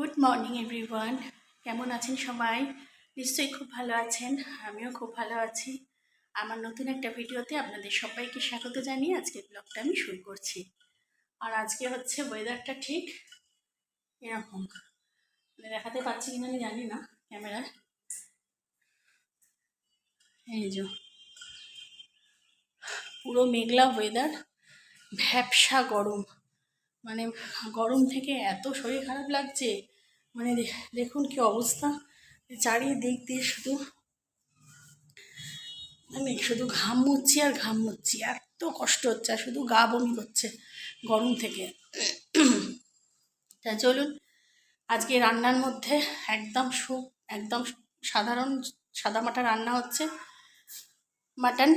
Good morning everyone কেমন আছেন সবাই? নিশ্চয়ই খুব ভালো আছেন। আমিও খুব ভালো আছি। আমার নতুন একটা ভিডিওতে আপনাদের সবাইকে স্বাগত জানিয়ে আজকের ব্লগটা আমি শুরু করছি। আর আজকে হচ্ছে ওয়েদারটা ঠিক এরকম। মানে দেখাতে পারছি কিনা আমি জানি না ক্যামেরা এই যে। পুরো মেঘলা ওয়েদার ভ্যাবসা গরম। মানে গরম থেকে এত শরীর খারাপ লাগছে। মানে দেখুন কি অবস্থা। চারিদিক দিয়ে শুধু আমি শুধু ঘাম মুচ্ছি আর ঘাম মুচ্ছি। এত কষ্ট হচ্ছে আর শুধু গা বমি করছে গরম থেকে। তা চলুন, আজকে রান্নার মধ্যে একদম সু, একদম সাধারণ সাদামাটা রান্না হচ্ছে। মাটন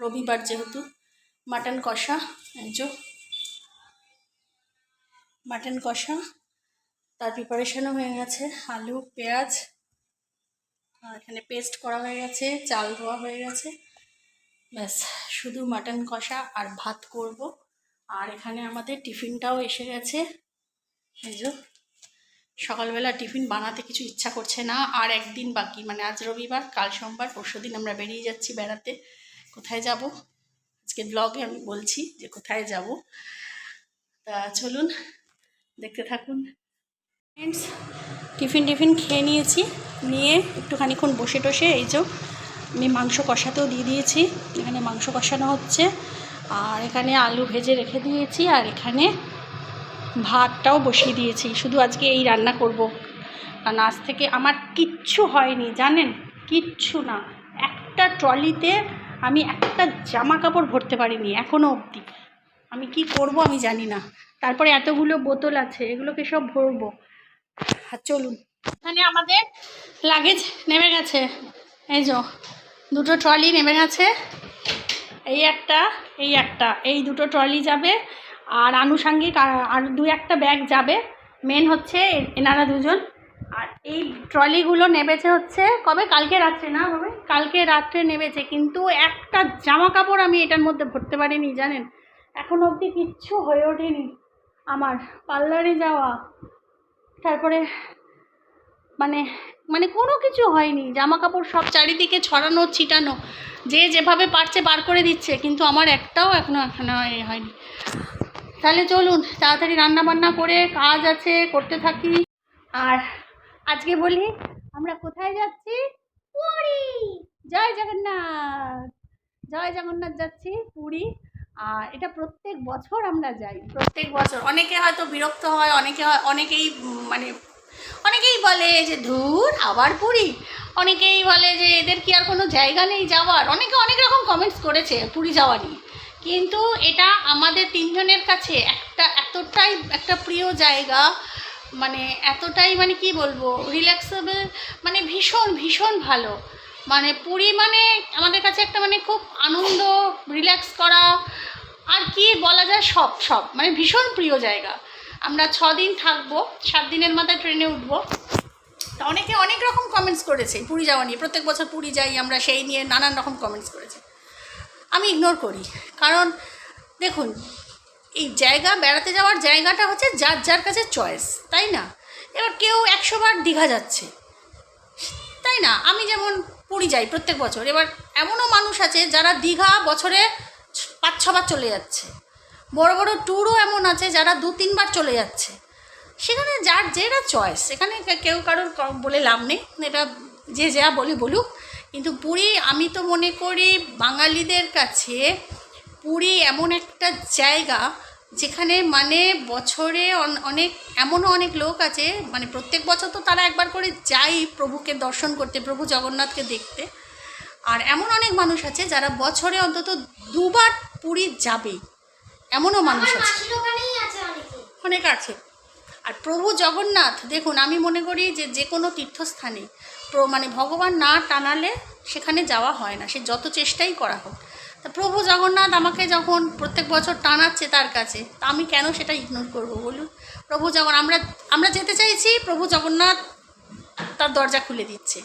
রবিবার যেহেতু, মাটন কষা যে মাটন কষা তার প্রিপারেশনও হয়ে গেছে। আলু, পেঁয়াজ এখানে পেস্ট করা হয়ে গেছে, চাল ধোয়া হয়ে গেছে। ব্যাস, শুধু মাটন কষা আর ভাত করব। আর এখানে আমাদের টিফিনটাও এসে গেছে। এই যে, সকালবেলা টিফিন বানাতে কিছু ইচ্ছা করছে না। আর একদিন বাকি মানে আজ রবিবার, কাল সোমবার, পরশু দিন আমরা বেরিয়ে যাচ্ছি বেড়াতে। কোথায় যাব? আজকে ব্লগে আমি বলছি যে কোথায় যাব। তা চলুন, দেখতে থাকুন। ফ্রেন্ডস টিফিন টিফিন খেয়ে নিয়েছি। নিয়ে একটুখানিক্ষণ বসে টসে, এই যে আমি মাংস কষাতেও দিয়ে দিয়েছি। এখানে মাংস কষানো হচ্ছে। আর এখানে আলু ভেজে রেখে দিয়েছি। আর এখানে ভাতটাও বসিয়ে দিয়েছি। শুধু আজকে এই রান্না করব। কারণ আজ থেকে আমার কিচ্ছু হয়নি, জানেন? কিচ্ছু না। একটা ট্রলিতে আমি একটা জামা কাপড় ভরতে পারিনি এখনও অবধি। আমি কি করব আমি জানি না। তারপরে এতগুলো বোতল আছে, এগুলোকে সব ভরবো। আর চলুন। এখানে আমাদের লাগেজ নেমে গেছে। এই যো, দুটো ট্রলি নেমে গেছে। এই একটা এই একটা, এই দুটো ট্রলি যাবে। আর আনুষাঙ্গিক, আর- দু একটা ব্যাগ যাবে। মেন হচ্ছে এনারা দুজন। আর এই ট্রলিগুলো নেবেছে হচ্ছে কবে? কালকে রাত্রে, না হবে? কালকে রাত্রে নেবেছে কিন্তু একটা জামা কাপড় আমি এটার মধ্যে ভরতে পারিনি, জানেন? এখন অবধি কিচ্ছু হয়ে ওঠেনি। আমার পার্লারে যাওয়া তারপরে মানে মানে কোনো কিছু হয়নি। জামা কাপড় সব চারিদিকে ছড়ানো, ছিটানো, যে যেভাবে পারছে বার করে দিচ্ছে, কিন্তু আমার একটাও এখনও এখনও এ হয়নি। তাহলে চলুন, তাড়াতাড়ি রান্না বান্না করে কাজ আছে, করতে থাকি। আর আজকে বলি, আমরা কোথায় যাচ্ছি? পুরী! জয় জগন্নাথ! জয় জগন্নাথ যাচ্ছি পুরী। আর এটা প্রত্যেক বছর আমরা যাই। প্রত্যেক বছর। অনেকে হয়তো বিরক্ত হয়, অনেকে হয়, অনেকেই মানে অনেকেই বলে যে, ধুর, আবার পুরী। অনেকেই বলে যে, এদের কি আর কোনো জায়গা নেই যাওয়ার? অনেকে অনেক রকম কমেন্টস করেছে পুরী যাওয়া নিয়ে। কিন্তু এটা আমাদের তিনজনের কাছে একটা এতটাই একটা প্রিয় জায়গা মানে এতটাই মানে কি বলব রিল্যাক্সেবল মানে ভীষণ ভীষণ ভালো। মানে পুরী মানে আমাদের কাছে একটা মানে খুব আনন্দ রিল্যাক্স করা, আর কি বলা যায় সব সব। মানে ভীষণ প্রিয় জায়গা। আমরা ছ দিন থাকব সাত দিনের মাথায় ট্রেনে উঠবো। তা অনেকে অনেক রকম কমেন্টস করেছে পুরী যাওয়া নিয়ে। প্রত্যেক বছর পুরী যাই, আমরা সেই নিয়ে নানান রকম কমেন্টস করেছে। আমি ইগনোর করি। কারণ দেখুন, এই জায়গা, বেড়াতে যাওয়ার জায়গাটা হচ্ছে যার যার কাছে চয়েস তাই না? এবার কেউ একশোবার দীঘা যাচ্ছে। তাই না? আমি যেমন পুরী যাই প্রত্যেক বছর। এবার এমনও মানুষ আছে যারা দীঘা বছরে পাঁচ ছবার চলে যাচ্ছে। বড় বড় ট্যুরও এমন আছে যারা দু তিনবার চলে যাচ্ছে। সেখানে যার যেটা চয়েস সেখানে কেউ কারোর বলে লাভ নেই। এটা যে যা বলে বলুক। কিন্তু পুরী, আমি তো মনে করি বাঙালিদের কাছে পুরী এমন একটা জায়গা যেখানে মানে বছরে অন- অনেক এমনও অনেক লোক আছে মানে প্রত্যেক বছর তো তারা একবার করে যায় প্রভুকে দর্শন করতে প্রভু জগন্নাথকে দেখতে। আর এমন অনেক মানুষ আছে যারা বছরে অন্তত দুবার পুরী যাবেই এমনও মানুষ আছে। অনেক। আছে। আর প্রভু জগন্নাথ দেখুন আমি মনে করি যে যে কোনো তীর্থস্থানে প্র- মানে ভগবান না টানালে সেখানে যাওয়া হয় না। সে যত চেষ্টাই করা হোক। তা প্রভু জগন্নাথ আমাকে যখন প্রত্যেক বছর টানাচ্ছে তার কাছে, তা আমি কেন সেটা ইগনোর করব বলুন? প্রভু যখন আমরা আমরা যেতে চাইছি, প্রভু জগন্নাথ তার দরজা খুলে দিচ্ছে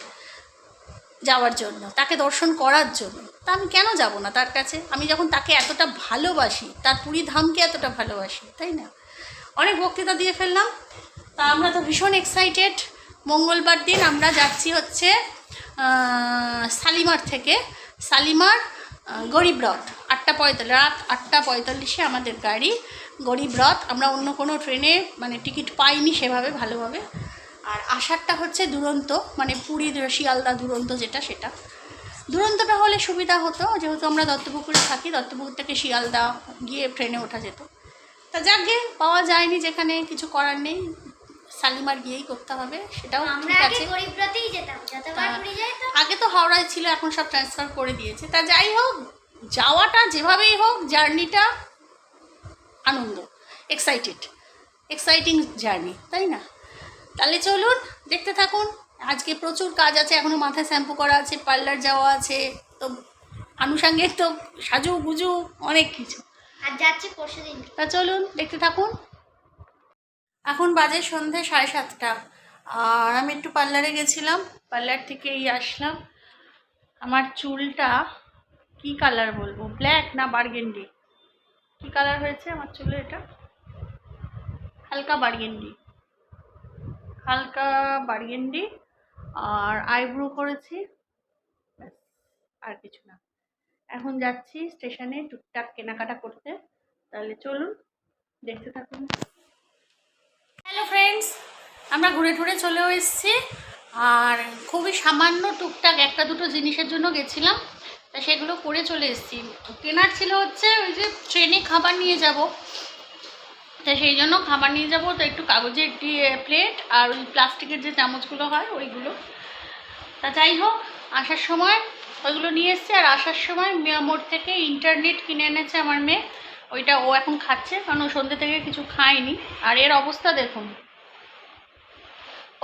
যাওয়ার জন্য, তাকে দর্শন করার জন্য। তা আমি কেন যাব না তার কাছে? আমি যখন তাকে এতটা ভালোবাসি, তার পুরী ধামকে এতটা ভালোবাসি, তাই না? অনেক বক্তৃতা দিয়ে ফেললাম। তা আমরা তো ভীষণ এক্সাইটেড মঙ্গলবার দিন আমরা যাচ্ছি হচ্ছে শালিমার থেকে। শালিমার গরিবরথ আটটা পঁয়তাল্লিশ, রাত আটটা পঁয়তাল্লিশে আমাদের গাড়ি গরিবরথ আমরা অন্য কোনো ট্রেনে মানে টিকিট পাইনি সেভাবে ভালোভাবে। আর আসারটা হচ্ছে দুরন্ত মানে পুরী শিয়ালদা দুরন্ত যেটা সেটা। দুরন্তটা হলে সুবিধা হতো, যেহেতু আমরা দত্তপুকুরে থাকি, দত্তপুকুর থেকে শিয়ালদা গিয়ে ট্রেনে ওঠা যেত। তা যাকে পাওয়া যায়নি যেখানে, কিছু করার নেই। শালিমার গিয়েই করতে হবে সেটাও ঠিক আছে। আগে তো হাওড়ায় ছিল এখন সব ট্রান্সফার করে দিয়েছে। তা যাই হোক যাওয়াটা যেভাবেই হোক জার্নিটা আনন্দ এক্সাইটেড এক্সাইটিং জার্নি তাই না? তাহলে চলুন দেখতে থাকুন আজকে প্রচুর কাজ আছে এখনও মাথায় শ্যাম্পু করা আছে পার্লার যাওয়া আছে তো আনুষাঙ্গিক তো সাজু গুজু অনেক কিছু। আর যাচ্ছি পরশু দিন তা চলুন দেখতে থাকুন। এখন বাজে সন্ধে সাড়ে সাতটা। আর আমি একটু পার্লারে গেছিলাম, পার্লার থেকে এই আসলাম। আমার চুলটা কি কালার বলব? ব্ল্যাক না বার্গেন্ডি কি কালার হয়েছে আমার চুলে এটা? হালকা বার্গেন্ডি হালকা বার্গেন্ডি আর আইব্রো করেছি। আর কিছু না। এখন যাচ্ছি স্টেশনে টুকটাক কেনাকাটা করতে। তাহলে চলুন, দেখতে থাকুন। হ্যালো ফ্রেন্ডস আমরা ঘুরে ঘুরে চলেও এসেছি। আর খুবই সামান্য টুকটাক একটা দুটো জিনিসের জন্য গেছিলাম। তা সেগুলো করে চলে এসেছি। কেনার ছিল হচ্ছে ওই যে ট্রেনে খাবার নিয়ে যাব। তা সেই জন্য খাবার নিয়ে যাব। তো একটু কাগজের প্লেট আর ওই প্লাস্টিকের যে চামচগুলো হয়, ওইগুলো। তা যাই হোক, আসার সময় ওইগুলো নিয়ে এসছে। আর আসার সময় মেয়া মোড় থেকে ইন্টারনেট কিনে এনেছে আমার মেয়ে। ওইটা ও এখন খাচ্ছে কারণ ও সন্ধ্যে থেকে কিছু খায়নি। আর এর অবস্থা দেখুন।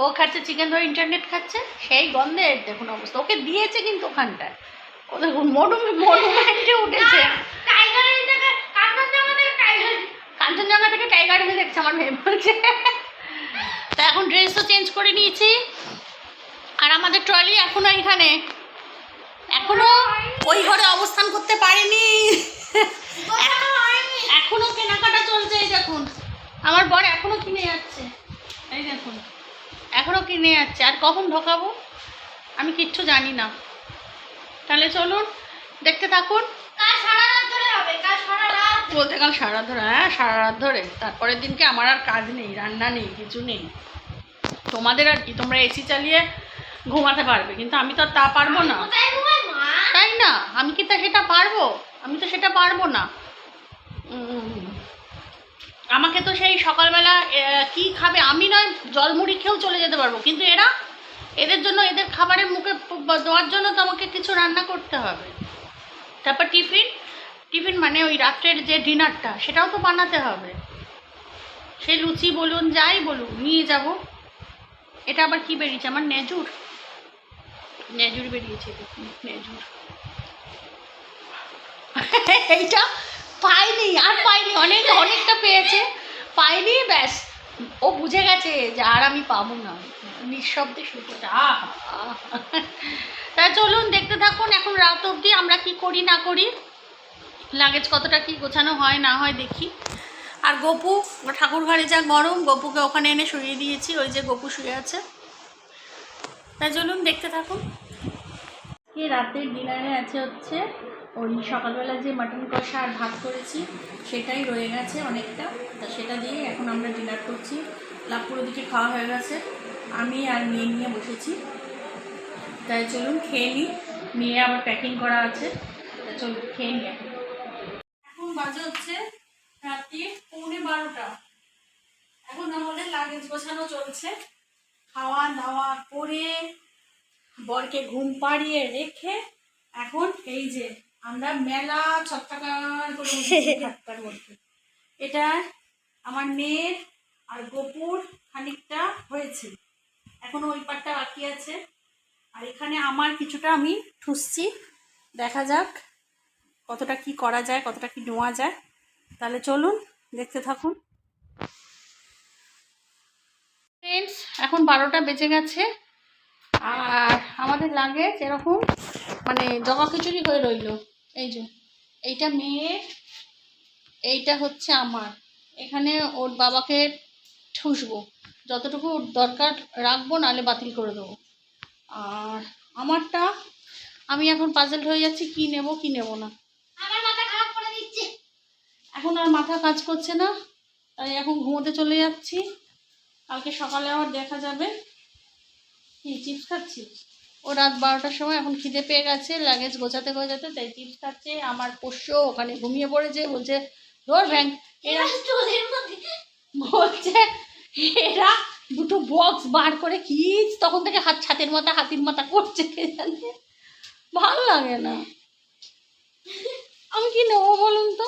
ও খাচ্ছে চিকেন ধরে ইন্টারনেট খাচ্ছে সেই গন্ধে দেখুন অবস্থা। ওকে দিয়েছে কিন্তু ওখানটায়। ও দেখুন মডু মডুমেন্টে উঠেছে। কাঞ্চনজঙ্ঘা থেকে টাইগার হিল দেখছে আমার মেয়ে বলছে। তা এখন ড্রেসও চেঞ্জ করে নিয়েছি। আর আমাদের ট্রলি এখনও এখানে। এখনও ওই ঘরে অবস্থান করতে পারিনি। এখনও কেনাকাটা চলছে এই দেখুন। আমার বর এখনও কিনে যাচ্ছে। এই দেখুন এখনও কিনে যাচ্ছে। আর কখন ঢোকাবো? আমি কিচ্ছু জানি না। তাহলে চলুন দেখতে থাকুন। বলতে কাল সারা ধরে হ্যাঁ সারা রাত ধরে। তারপরের দিনকে আমার আর কাজ নেই রান্না নেই কিছু নেই। তোমাদের আর কি তোমরা এসি চালিয়ে ঘুমাতে পারবে কিন্তু আমি তো আর তা পারব না। তাই না? আমি কি তা সেটা পারব? আমি তো সেটা পারব না। আমাকে তো সেই সকালবেলা কি খাবে? আমি নয়, জলমুড়ি খেয়েও চলে যেতে পারব। কিন্তু এরা, এদের জন্য, এদের খাবারের মুখে দেওয়ার জন্য তো আমাকে কিছু রান্না করতে হবে। তারপর টিফিন টিফিন মানে ওই রাত্রের যে ডিনারটা, সেটাও তো বানাতে হবে। সে লুচি বলুন, যাই বলুন নিয়ে যাব। এটা আবার কি বেরিয়েছে? আমার নেজুর। নেজুর বেরিয়েছে। নেজুর। এইটা পাইনি আর পাইনি অনেক অনেকটা পেয়েছে। পাইনি ব্যাস। ও বুঝে গেছে যে আর আমি পাবো না। নিঃশব্দে শুরু। তা চলুন দেখতে থাকুন এখন রাত অবধি আমরা কি করি না করি। লাগেজ কতটা কি গোছানো হয় না হয় দেখি। আর গপু ঠাকুর ঘরে যা গরম গপুকে ওখানে এনে শুয়ে দিয়েছি ওই যে গপু শুয়ে আছে। তাই চলুন দেখতে থাকুন। কি রাতের ডিনারে আছে হচ্ছে? ওই সকালবেলা যে মাটন কষা আর ভাত করেছি, সেটাই রয়ে গেছে অনেকটা। তা সেটা দিয়ে এখন আমরা ডিনার করছি। লাভপুর দিকে খাওয়া হয়ে গেছে। আমি আর মেয়ে নিয়ে বসেছি। তাই চলুন খেয়ে নিই। মেয়ে আবার প্যাকিং করা আছে। তা চলুন খেয়ে নিই এখন। বাজে হচ্ছে রাত্রি পৌনে বারোটা। এখন আমাদের লাগেজ গোছানো চলছে। খাওয়া দাওয়া করে বরকে ঘুম পাড়িয়ে রেখে এখন এই যে আমরা মেলা ছত্রাকার করে উঠেছি মধ্যে। এটা আমার মেয়ের আর গোপুর খানিকটা হয়েছে। এখনও ওই পাটটা বাকি আছে। আর এখানে আমার কিছুটা আমি ঠুসছি। দেখা যাক কতটা কি করা যায় কতটা কি নেওয়া যায়। তাহলে চলুন দেখতে থাকুন। ফ্রেন্ডস এখন বারোটা বেজে গেছে। আর আমাদের লাগে এরকম মানে জগা খিচুড়ি হয়ে রইল। এই যে এইটা মেয়ের এইটা হচ্ছে আমার। এখানে ওর বাবাকে ঠুসবো। যতটুকু দরকার রাখব নাহলে বাতিল করে দেবো। আর আমারটা আমি এখন পাজেল হয়ে যাচ্ছি কি নেব কি নেব না। এখন আর মাথা কাজ করছে না তাই এখন ঘুমোতে চলে যাচ্ছি। কালকে সকালে আবার দেখা যাবে। কি চিপস খাচ্ছিস? ও রাত বারোটার সময় এখন খিদে পেয়ে গেছে লাগেজ গোছাতে গোছাতে, তাই চিপস খাচ্ছে, আমার পোষ্য ওখানে ঘুমিয়ে পড়েছে, বলছে, ধর ব্যাংক এরা বলছে, এরা দুটো বক্স বার করে কি তখন থেকে হাত, ছাতের মাথা, হাতির মাথা করছে কে জানে। ভালো লাগে না। আমি কি নেব বলুন তো?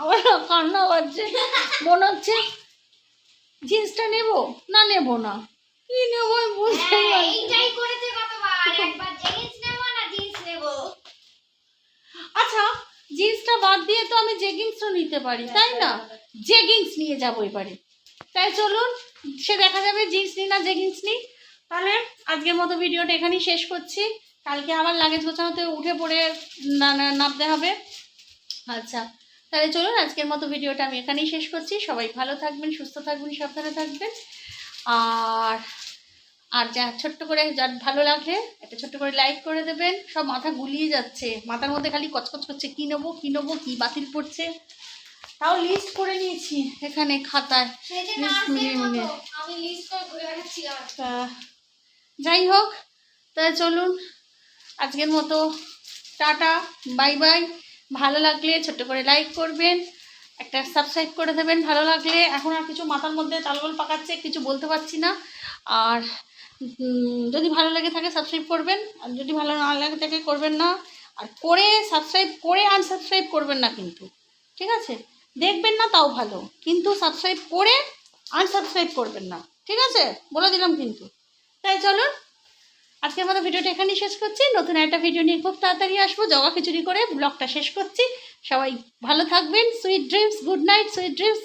আমার কান্না পাচ্ছে মনে হচ্ছে জিন্সটা নেব? না, নেব না। কি নেব আমি হ্যাঁ, পারছি না। এইটাই করেছে কতবার একবার জিন্স নেব না জিন্স নেব? আচ্ছা জিন্সটা বাদ দিয়ে তো আমি জেগিংসও নিতে পারি তাই না? জেগিংস নিয়ে যাব এবারে। তাই চলুন সে দেখা যাবে জিন্স না জেগিংস তাহলে আজকের মতো ভিডিওটা এখানেই শেষ করছি। কালকে আবার লাগেজ গোছানোতে উঠে পড়ে নামতে হবে। আচ্ছা তাহলে চলুন আজকের মতো ভিডিওটা আমি এখানেই শেষ করছি। সবাই ভালো থাকবেন সুস্থ থাকবেন সাবধানে থাকবেন। আর আর যা ছোট্ট করে যার ভালো লাগলে একটা ছোট্ট করে লাইক করে দেবেন। সব মাথা গুলিয়ে যাচ্ছে। মাথার মধ্যে খালি কচকচ করছে কী নেব কী নেব কী বাতিল পড়ছে তাও লিস্ট করে নিয়েছি এখানে খাতায়। যাই হোক তা চলুন। আজকের মতো টাটা বাই বাই ভালো লাগলে ছোট্ট করে লাইক করবেন। একটা সাবস্ক্রাইব করে দেবেন, ভালো লাগলে। এখন আর কিছু মাথার মধ্যে তালগোল পাকাচ্ছে, কিছু বলতে পারছি না। আর যদি ভালো লেগে থাকে সাবস্ক্রাইব করবেন, আর যদি ভালো না লাগে থাকে করবেন না। আর করে সাবস্ক্রাইব করে আনসাবস্ক্রাইব করবেন না কিন্তু, ঠিক আছে? দেখবেন না তাও ভালো, কিন্তু সাবস্ক্রাইব করে আনসাবস্ক্রাইব করবেন না, ঠিক আছে? বলে দিলাম কিন্তু। তাই চলুন, আজকে মতো ভিডিওটা এখানেই শেষ করছি। নতুন একটা ভিডিও নিয়ে খুব তাড়াতাড়ি আসব। জগা খিচুড়ি করে ব্লগটা শেষ করছি। সবাই ভালো থাকবেন sweet dreams good night sweet dreams